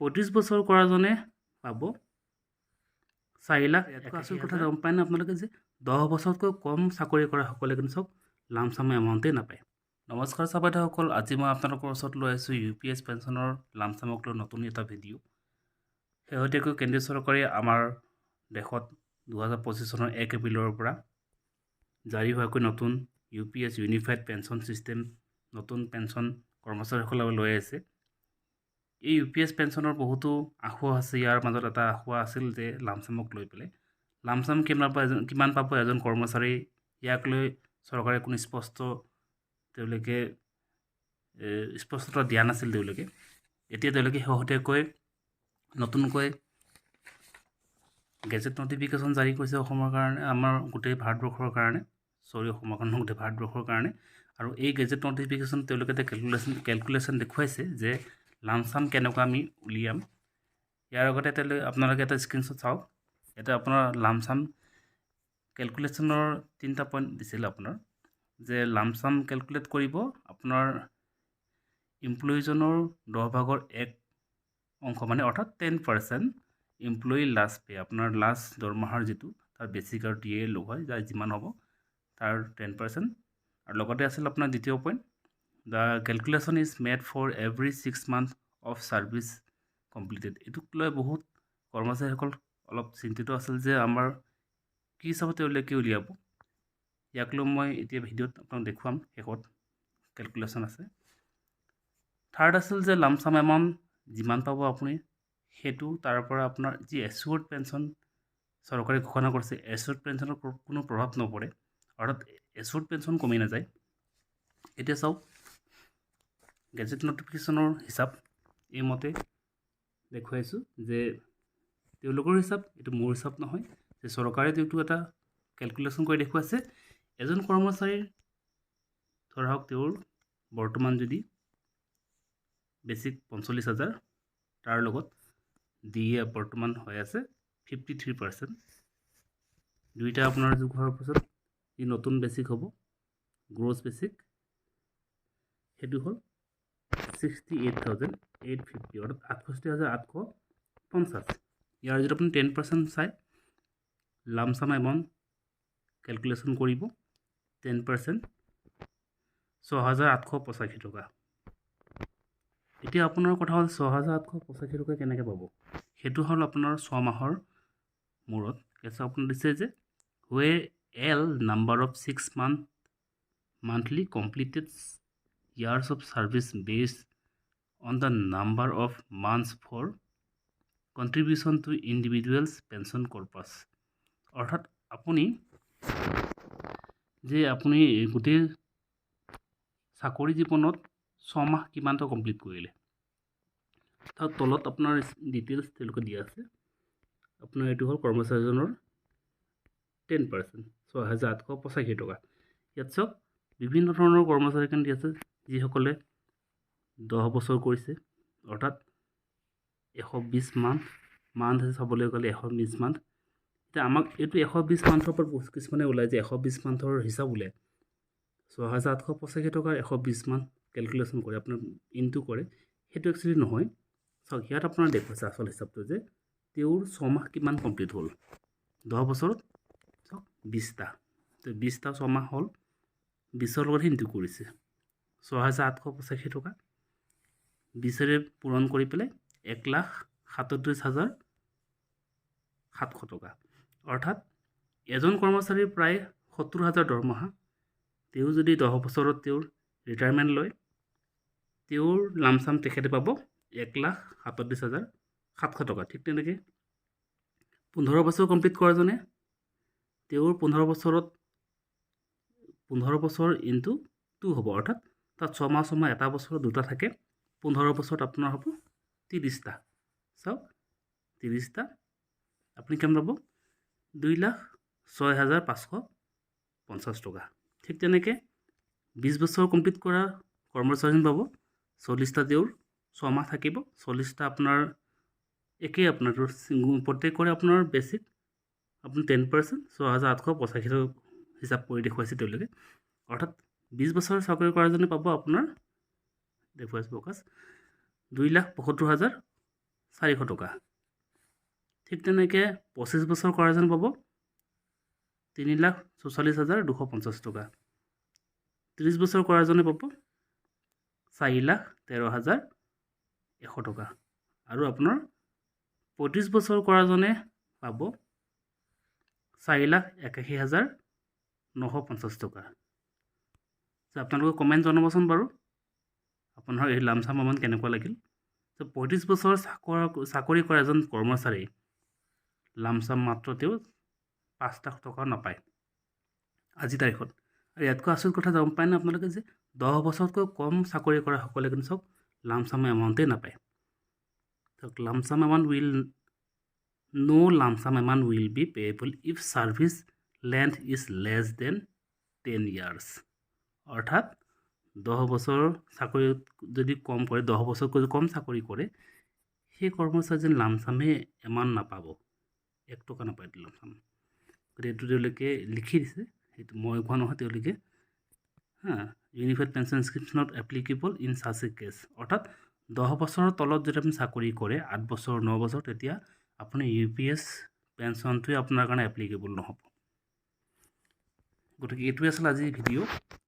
পঁয়ত্ৰিছ বছৰ কৰাজনে পাব। চাৰি লাখ ইয়াতকৈ আচল কথা গম পায়নে আপোনালোকে যে দহ বছৰতকৈ কম চাকৰি কৰাসকলে কিন্তু চব লামচাম এমাউণ্টেই নাপায়। নমস্কাৰ চাবাইদেউসকল আজি মই আপোনালোকৰ ওচৰত লৈ আহিছোঁ ইউ পি এছ পেঞ্চনৰ লামচামক লৈ নতুন এটা ভিডিঅ' শেহতীয়াকৈ কেন্দ্ৰীয় চৰকাৰে আমাৰ দেশত দুহেজাৰ পঁচিছ চনৰ এক এপ্ৰিলৰ পৰা জাৰি হোৱাকৈ নতুন U P S unified pension system নতুন পেঞ্চন কৰ্মচাৰীসকলক লৈ আছে এই ইউ পি এছ পেঞ্চনৰ বহুতো আঁসোৱা আছে। ইয়াৰ মাজত এটা আঁসোৱা আছিল যে লামচামক লৈ পেলাই। লামচাম কিমান পাব এজন কিমান পাব এজন কৰ্মচাৰী? ইয়াক লৈ চৰকাৰে কোনো স্পষ্ট তেওঁলোকে স্পষ্টতা দিয়া নাছিল তেওঁলোকে। এতিয়া তেওঁলোকে শেহতীয়াকৈ নতুনকৈ গেজেট নটিফিকেশ্যন জাৰি কৰিছে অসমৰ কাৰণে, আমাৰ গোটেই ভাৰতবৰ্ষৰ কাৰণে। চৰি, অসমৰ কাৰণে গোটেই ভাৰতবৰ্ষৰ কাৰণে। আৰু এই গেজেট নটিফিকেশ্যন তেওঁলোকে এটা কেলকুলেশ্যন কেলকুলেশ্যন দেখুৱাইছে যে লামচাম কেনেকুৱা আমি উলিয়াম। ইয়াৰ আগতে তেওঁলোকে আপোনালোকে এটা স্ক্ৰীনশ্বট চাওক। ইয়াতে আপোনাৰ লামচাম কেলকুলেশ্যনৰ তিনিটা পইণ্ট দিছিল আপোনাৰ, যে লামচাম কেলকুলেট কৰিব আপোনাৰ ইমপ্লয়ীজনৰ দহ ভাগৰ এক অংশ মানে অৰ্থাৎ ten percent employee last pay' আপোনাৰ লাষ্ট দৰমহাৰ যিটো, তাৰ বেছিক আৰু দিয়ে লগ হয়, যাৰ যিমান হ'ব, তাৰ টেন পাৰ্চেণ্ট আৰু লগতে আছিল আপোনাৰ দ্বিতীয় point the calculation is made for every six month of service completed এইটোক লৈ বহুত কৰ্মচাৰীসকল অলপ চিন্তিত আছিল যে আমাৰ কি হিচাপত তেওঁলোকে উলিয়াব। ইয়াক লৈ মই এতিয়া ভিডিঅ'ত আপোনাক দেখুৱাম, শেষত কেলকুলেশ্যন আছে। থাৰ্ড আছিল যে লামচাম এমাউণ্ট যিমান পাব আপুনি, সেইটো তাৰ পৰা আপোনাৰ যি এছিয়ৰ্ড পেঞ্চন চৰকাৰে ঘোষণা কৰিছে এছিয়ৰ্ড পেঞ্চনৰ কোনো প্ৰভাৱ নপৰে। অৰ্থাৎ এছিয়ৰ্ড পেঞ্চন কমি নাযায়। এতিয়া চাওক গেজেট নটিফিকেশ্যনৰ হিচাপ এইমতে দেখুৱাইছোঁ যে তেওঁলোকৰ হিচাপ এইটো মোৰ হিচাপ নহয় যে চৰকাৰে যিটো এটা কেলকুলেশ্যন কৰি দেখুৱাইছে এজন কৰ্মচাৰীৰ ধৰা হওক তেওঁৰ বৰ্তমান যদি বেছিক পঞ্চল্লিছ হাজাৰ তাৰ লগত ডি এ বৰ্তমান হৈ আছে ফিফটি থ্ৰী পাৰ্চেণ্ট দুইটা আপোনাৰ যোগ হোৱাৰ পাছত যি নতুন বেছিক হ'ব গ্ৰছ বেছিক সেইটো হ'ল sixty eight thousand eight fifty অৰ্থাৎ আঠষষ্ঠি হাজাৰ আঠশ পঞ্চাছ। ইয়াৰ যদি আপুনি টেন পাৰ্চেণ্ট চাই লামচাম এমাউণ্ট কেলকুলেশ্যন কৰিব টেন পাৰ্চেণ্ট ছহাজাৰ আঠশ পঁচাশী টকা। এতিয়া আপোনাৰ কথা হ'ল ছহাজাৰ আঠশ পঁচাশী টকা কেনেকৈ পাব? সেইটো হ'ল আপোনাৰ ছমাহৰ মূৰত। কেছ আপোনাৰ দিছে যে ৱে এল number of six month monthly completed years of service based on the number of months for contribution to individuals pension corpus অৰ্থাৎ আপুনি যে আপুনি গোটেই চাকৰি জীৱনত ছমাহ কিমানটা কমপ্লিট কৰিলে তাৰ তলত আপোনাৰ ডিটেইলছ তেওঁলোকে দিয়া আছে। আপোনাৰ এইটো হ'ল কৰ্মচাৰীজনৰ টেন পাৰ্চেণ্ট ছয় হাজাৰ আঠশ পঁচাশী টকা। ইয়াত চাওক বিভিন্ন ধৰণৰ কৰ্মচাৰী কেন্দ্ৰ আছে যিসকলে দহ বছৰ কৰিছে। অৰ্থাৎ এশ বিছ মান্থ মান্থ চাবলৈ গ'লে এশ বিছ মান্থ এতিয়া আমাক এইটো এশ বিছ মান্থৰ পৰা কিছুমানে ওলায় যে এশ বিছ মান্থৰ হিচাপ ওলায়। ছয় হাজাৰ আঠশ পঁচাশী টকাৰ এশ বিছ মান্থ কেলকুলেশ্যন কৰে আপোনাৰ ইনটু কৰে। সেইটো একচুৱেলি নহয়। চাওক ইয়াত আপোনাৰ দেখুৱাইছে আচল হিচাপটো যে তেওঁৰ ছমাহ কিমান কমপ্লিট হ'ল? দহ বছৰত? চাওক বিছটা তো বিছটা ছমাহ হ'ল। বিছৰ লগত ইনটু কৰিছে। ছয় হাজাৰ আঠশ পঁচাশী টকা। বিছেৰে পূৰণ কৰি পেলাই এক লাখ সাতত্ৰিছ হাজাৰ সাতশ টকা। অৰ্থাৎ এজন কৰ্মচাৰীৰ প্ৰায় সত্তৰ হাজাৰ দৰমহা। তেওঁ যদি দহ বছৰত তেওঁৰ ৰিটায়াৰমেণ্ট লয় তেওঁৰ লামচাম তেখেতে পাব এক লাখ সাতত্ৰিছ হাজাৰ সাতশ টকা। ঠিক তেনেকৈ পোন্ধৰ বছৰ কমপ্লিট কৰাজনে তেওঁৰ পোন্ধৰ বছৰত পোন্ধৰ বছৰ ইনটু টু হ'ব। অৰ্থাৎ তাত ছমাহ ছমাহ এটা বছৰত দুটা থাকে। পোন্ধৰ বছৰত আপোনাৰ হ'ব ত্ৰিছটা। চাওক, ত্ৰিছটা। আপুনি কিমান পাব দুই লাখ ছয় হাজাৰ পাঁচশো পঞ্চাছ টকা। ঠিক তেনেকৈ বিছ বছৰ কমপ্লিট কৰা কৰ্মচাৰীজন পাব, চল্লিছটা তেওঁৰ ছমাহ থাকিব, চল্লিছটা আপোনাৰ একেই আপোনাৰ প্ৰত্যেকৰে আপোনাৰ বেছিক আপুনি টেন পাৰ্চেণ্ট, ছয় হাজাৰ আঠশ পঁচাশী টকা হিচাপ কৰি দেখুৱাইছে তেওঁলোকে। অৰ্থাৎ বিছ বছৰ চাকৰি কৰাজনে পাব আপোনাৰ দেখুৱাইছোঁ প্ৰকাশ দুই লাখ পঁয়সত্তৰ হাজাৰ চাৰিশ টকা। ঠিক তেনেকৈ পঁচিছ বছৰ কৰাজন পাব, তিনি লাখ চৌচল্লিছ হাজাৰ দুশ পঞ্চাছ টকা। ত্ৰিছ বছৰ কৰাজনে পাব, চাৰি লাখ তেৰ হাজাৰ এশ টকা। আৰু আপোনাৰ পঁয়ত্ৰিছ বছৰ কৰাজনে পাব, চাৰি লাখ একাশী হাজাৰ নশ পঞ্চাছ টকা। আপোনালোকে কমেণ্ট জনাবচোন বাৰু। আপোনাৰ এই লামচাম এমাউণ্ট কেনেকুৱা লাগিল? যে পঁয়ত্ৰিছ বছৰ চাকৰ, চাকৰি কৰা এজন কৰ্মচাৰী লামচাম মাত্ৰ তেওঁ পাঁচ লাখ টকা নাপায়। আজিৰ তাৰিখত। আৰু ইয়াতকৈ আচৰিত কথা গম পায়নে আপোনালোকে যে, দহ বছৰতকৈ কম চাকৰি কৰাসকলে কিন্তু চাওক লামচাম এমাউণ্টেই নাপায়। চাওক lump sum amount will no' lump sum amount will be payable if service length is less than ten years. অৰ্থাৎ দহ বছৰ চাকৰিত যদি কম কৰে, দহ বছৰতকৈ যদি কম চাকৰি কৰে, সেই কৰ্মচাৰীজন লামচামে এমাউণ্ট নাপাব। এক টকা নাপায় লামচাম। গতিকে এইটো তেওঁলোকে লিখি দিছে। সেইটো মই কোৱা নহয়, তেওঁলোকে, হা ইউনিফাইড পেঞ্চন স্কিমছনত এপ্লিকেবল ইন চাচ কেছ অৰ্থাৎ দহ বছৰৰ তলত যদি আপুনি চাকৰি কৰে, আঠ বছৰ, ন বছৰ, তেতিয়া আপুনি ইউ পি এছ পেঞ্চনটোৱে আপোনাৰ কাৰণে এপ্লিকেবল নহ'ব। গতিকে এইটোৱে আছিলে আজিৰ ভিডিঅ'